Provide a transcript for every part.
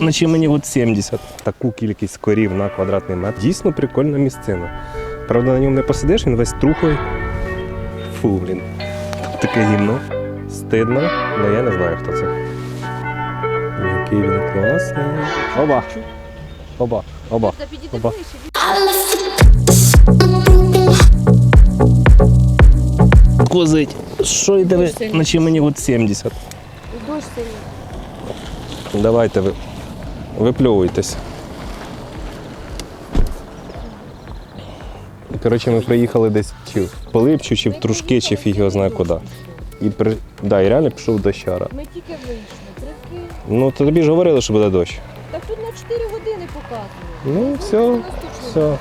наче мені от 70. Таку кількість корів на квадратний метр. Дійсно прикольна місцина. Правда, на ньому не посидиш, він весь трухлий. Фу, блін. Таке гімно. Стидно, але я не знаю, хто це. Який він класний. Оба. Оба. Оба. Оба. Козить. Що йде наче мені от 70. Дощ сильний. Давайте ви. Випльовуйтесь. Коротше, ми приїхали десь чи в Пилипчу, чи в Трушки, чи фіг його знає куди. І, при... да, і реально пішов дощара. Ми тільки вийшли. Трохи. Ну, то тобі ж говорили, що буде дощ. Так тут на 4 години показує. Ну, все, все.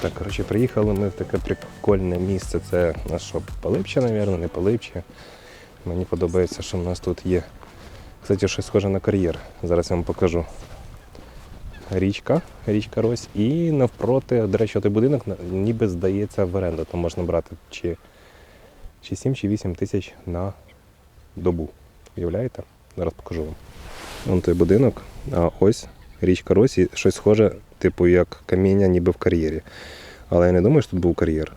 Так, коротше, приїхали ми в таке прикольне місце. Це на що, Пилипче, мабуть, не Пилипче. Мені подобається, що в нас тут є. Кстати, щось схоже на кар'єр. Зараз я вам покажу. Річка, річка Рось. І навпроти, до речі, той будинок ніби здається в оренду. Там можна брати чи, чи 7, чи 8 тисяч на добу. Уявляєте? Зараз покажу вам. Вон той будинок, а ось річка Рось і щось схоже, типу як каміння, ніби в кар'єрі. Але я не думаю, що тут був кар'єр.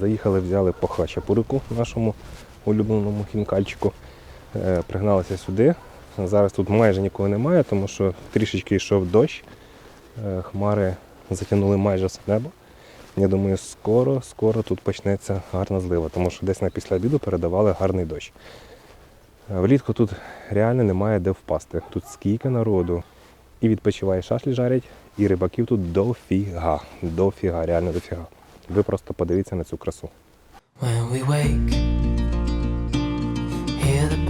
Заїхали, взяли по хачапурику нашому улюбленому хінкальчику. Е, Пригналися сюди. Зараз тут майже нікого немає, тому що трішечки йшов дощ. Е, Хмари затягнули майже все небо. Я думаю, скоро, скоро тут почнеться гарна злива, тому що десь на після обіду передавали гарний дощ. Е, Влітку тут реально немає де впасти. Тут скільки народу. І відпочиває шашлі жарять, і рибаків тут дофіга. Дофіга, реально дофіга. Ви просто подивіться на цю красу. When we wake,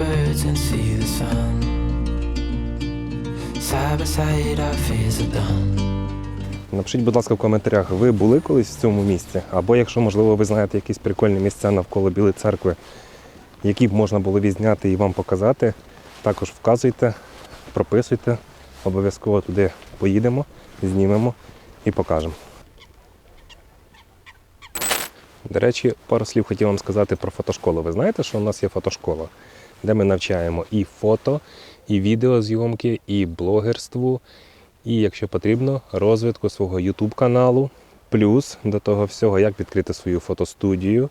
birds and see the sun. Side by side, our fears are done. Напишіть, будь ласка, в коментарях, ви були колись в цьому місці? Або якщо, можливо, ви знаєте якісь прикольні місця навколо Білої церкви, які б можна було відзняти і вам показати, також вказуйте, прописуйте. Обов'язково туди поїдемо, знімемо і покажемо. До речі, пару слів хотів вам сказати про фотошколу. Ви знаєте, що у нас є фотошкола, де ми навчаємо і фото, і відеозйомки, і блогерству, і, якщо потрібно, розвитку свого YouTube каналу, плюс до того всього, як відкрити свою фотостудію,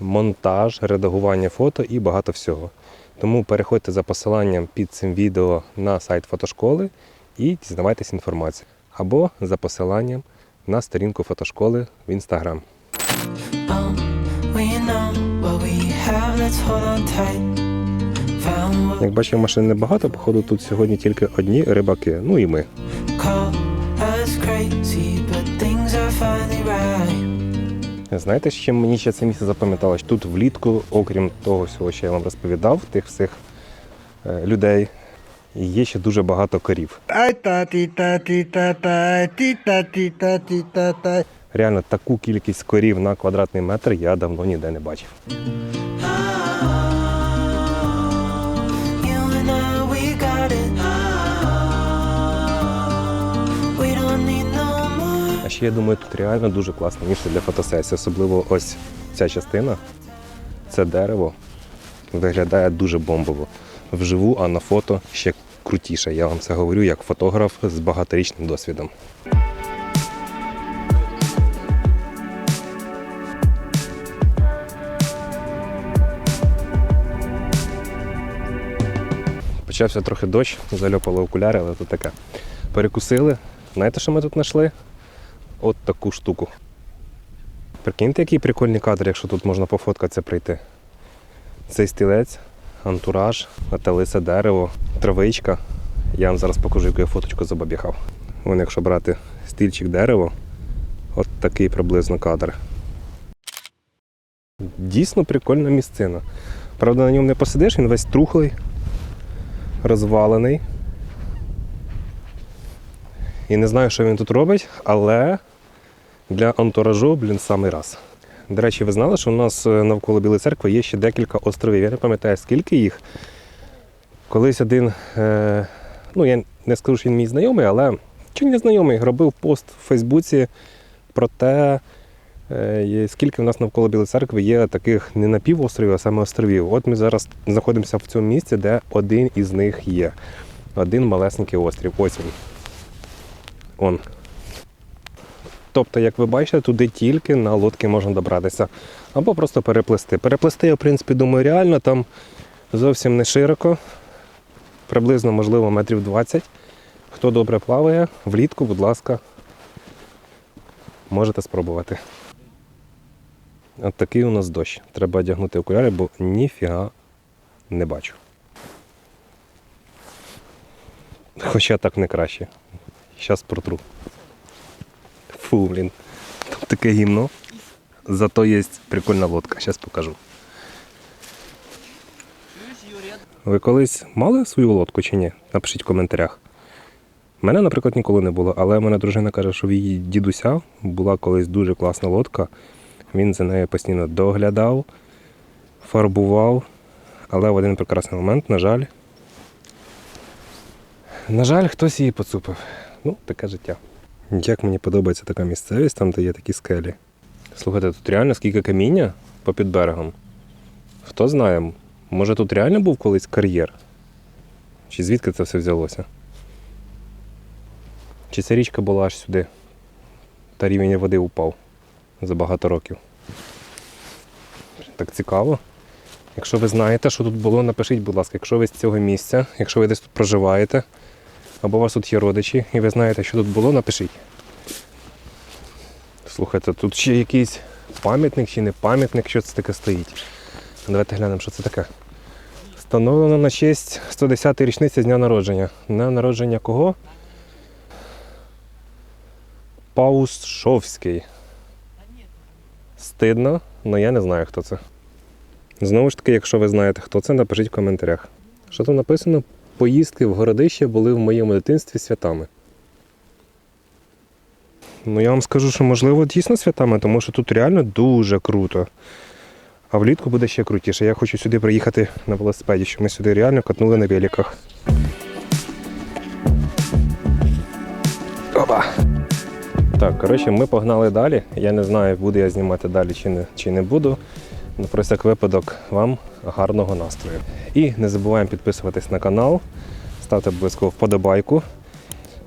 монтаж, редагування фото і багато всього. Тому переходьте за посиланням під цим відео на сайт фотошколи і дізнавайтесь інформацію. Або за посиланням на сторінку фотошколи в Instagram. Як бачимо, машин небагато, походу тут сьогодні тільки одні рибаки, ну і ми. Знаєте, з чим мені ще це місце запам'яталось? Тут влітку, окрім того всього, що я вам розповідав, тих всіх е, людей, є ще дуже багато корів. Реально таку кількість корів на квадратний метр я давно ніде не бачив. Ще я думаю, тут реально дуже класне місце для фотосесії, особливо ось ця частина. Це дерево виглядає дуже бомбово. Вживу, а на фото ще крутіше. Я вам це говорю як фотограф з багаторічним досвідом. Почався трохи дощ, зальопало окуляри, але тут таке. Перекусили. Знаєте, що ми тут знайшли? От таку штуку. Прикиньте, який прикольний кадр, якщо тут можна пофоткатися прийти. Цей стілець, антураж, те дерево, травичка. Я вам зараз покажу, яку я фоточку забабіхав. Вон, якщо брати стільчик дерево, от такий приблизно кадр. Дійсно прикольна місцина. Правда, на ньому не посидиш, він весь трухлий, розвалений. І не знаю, що він тут робить, але для антуражу, блін, самий раз. До речі, ви знали, що у нас е, навколо Білої церкви є ще декілька островів. Я не пам'ятаю, скільки їх. Колись один, е, ну я не скажу, що він мій знайомий, але чи не знайомий, робив пост в Фейсбуці про те, е, скільки в нас навколо Білої церкви є таких не напівостровів, а саме островів. От ми зараз знаходимося в цьому місці, де один із них є. один малесенький острів. Ось він. Он. Тобто, як ви бачите, туди тільки на лодки можна добратися. Або просто переплисти. Переплисти, я, в принципі, думаю, реально, там зовсім не широко, приблизно, можливо, метрів 20. Хто добре плаває, влітку, будь ласка, можете спробувати. От такий у нас дощ. Треба одягнути окуляри, бо ніфіга не бачу. Хоча так не краще. Щас протру. Фу, блін. Там таке гімно. Зато є прикольна лодка. Зараз покажу. Ви колись мали свою лодку чи ні? Напишіть в коментарях. У мене, наприклад, ніколи не було, але мене дружина каже, що в її дідуся була колись дуже класна лодка. Він за нею постійно доглядав, фарбував. Але в один прекрасний момент, на жаль, на жаль, хтось її поцупив. Ну, таке життя. Як мені подобається така місцевість, там, де є такі скелі. Слухайте, тут реально скільки каміння попід берегом. Хто знає, може тут реально був колись кар'єр? Чи звідки це все взялося? Чи ця річка була аж сюди? Та рівень води упав за багато років. Так цікаво. Якщо ви знаєте, що тут було, напишіть, будь ласка, якщо ви з цього місця, якщо ви десь тут проживаєте, або у вас тут є родичі, і ви знаєте, що тут було, напишіть. Слухайте, тут ще якийсь пам'ятник чи не пам'ятник, що це таке стоїть. Давайте глянемо, що це таке. Встановлено на честь 110-ї річниці з дня народження. На народження кого? Паушовський. Стидно, але я не знаю, хто це. Знову ж таки, якщо ви знаєте, хто це, напишіть в коментарях. Що там написано? Поїздки в городище були в моєму дитинстві святами. Ну, я вам скажу, що можливо дійсно святами, тому що тут реально дуже круто. А влітку буде ще крутіше. Я хочу сюди приїхати на велосипеді, щоб ми сюди реально катнули на великах. Опа! Так, коротше, ми погнали далі. Я не знаю, буду я знімати далі чи не, чи не буду. Ну, про всяк випадок вам гарного настрою. І не забуваємо підписуватись на канал, ставте обов'язково вподобайку.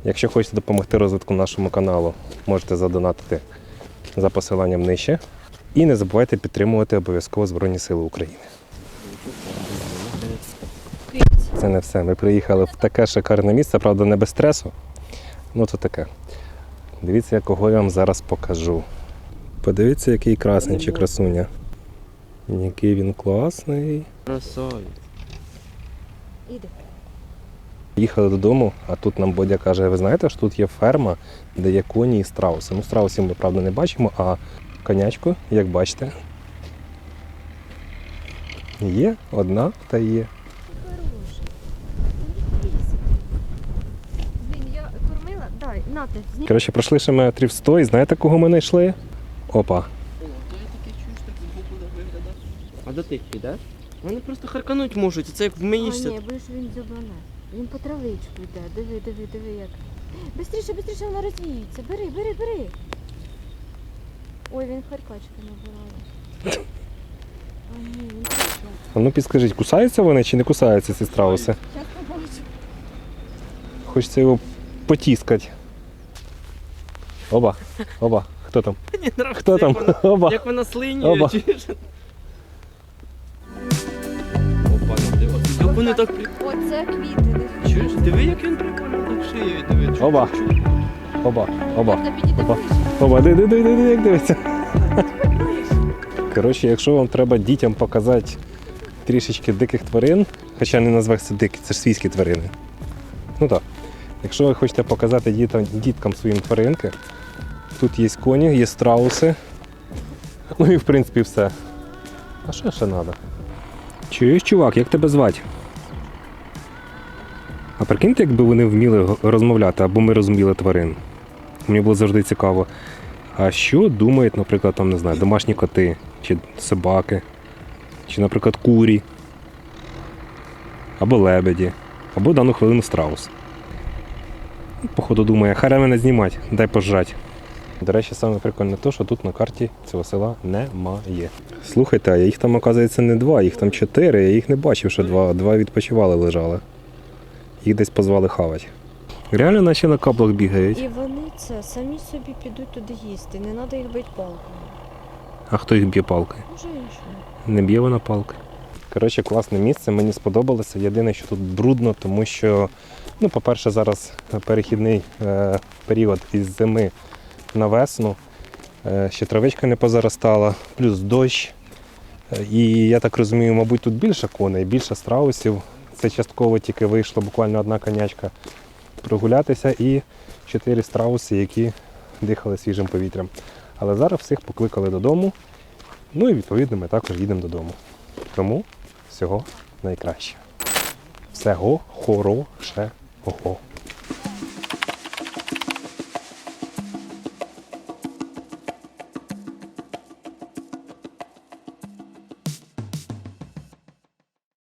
Якщо хочете допомогти розвитку нашому каналу, можете задонатити за посиланням нижче. І не забувайте підтримувати обов'язково Збройні Сили України. Це не все. Ми приїхали в таке шикарне місце, правда, не без стресу. Ну то таке. Дивіться, якого я вам зараз покажу. Подивіться, який красень чи красуня. Який він класний. Красавець. Іди. Їхали додому, а тут нам Бодя каже, ви знаєте, що тут є ферма, де є коні і страуси. Ну, страусів ми, правда, не бачимо, а конячку, як бачите, є одна та є. Блін, я кормила. Дай, нате. Коротше, пройшли ще метрів 100 і знаєте, кого ми знайшли? Опа. О, то я таке чую, що так буде виглядати. А до тих йдеш? Вони просто харкануть можуть, і це як А, вмиєшся. ні, будеш він зубане. Він по травичку йде. Диви, диви, диви, як. Бистріше, бистріше, вона розвіється. Бери, бери, бери. Ой, він харкачки набирає. А ні, він пішов. А ну підскажіть, кусаються вони чи не кусаються ці страуси? Зараз побачу. Хочеться його потіскати. Оба, оба, хто там? Мені нравиться, Хто там? Як вона, Оба. як вона слинює, Оба. чуєш? Вони так при... Оце квіти. Чуєш? Диви, як він прикольно так шиє, диви. чу- Оба. чу- Оба, оба. Можна підійти Опа. ближче. Оба, диви, диви, диви, як дивиться. Коротше, якщо вам треба дітям показати трішечки диких тварин, хоча не назвався дикі, це ж свійські тварини. Ну так. Якщо ви хочете показати дітям, діткам своїм тваринки, тут є коні, є страуси. Ну і в принципі все. А що ще треба? Чуєш, чувак, як тебе звати? А прикиньте, якби вони вміли розмовляти, або ми розуміли тварин. Мені було завжди цікаво. А що думають, наприклад, там, не знаю, домашні коти, чи собаки, чи, наприклад, курі, або лебеді, або дану хвилину страус. Походу думає, харе мене знімати, дай пожрать. До речі, саме прикольне те, що тут на карті цього села немає. Слухайте, а їх там, оказується, не два, їх там чотири, я їх не бачив, що два, два відпочивали лежали. Їх десь позвали хавати. Реально наче на каплах бігають. І вони це самі собі підуть туди їсти. Не треба їх бити палками. А хто їх б'є палкою? Може іншого. Не б'є вона палки. Коротше, класне місце, мені сподобалося. Єдине, що тут брудно, тому що, ну, по-перше, зараз перехідний е, період із зими на весну. Е, ще травичка не позаростала, плюс дощ. Е, і я так розумію, мабуть, тут більше коней, більше страусів. Це частково тільки вийшло буквально одна конячка прогулятися і чотири страуси, які дихали свіжим повітрям. Але зараз всіх покликали додому. Ну і відповідно ми також їдемо додому. Тому всього найкраще. Всього хорошого.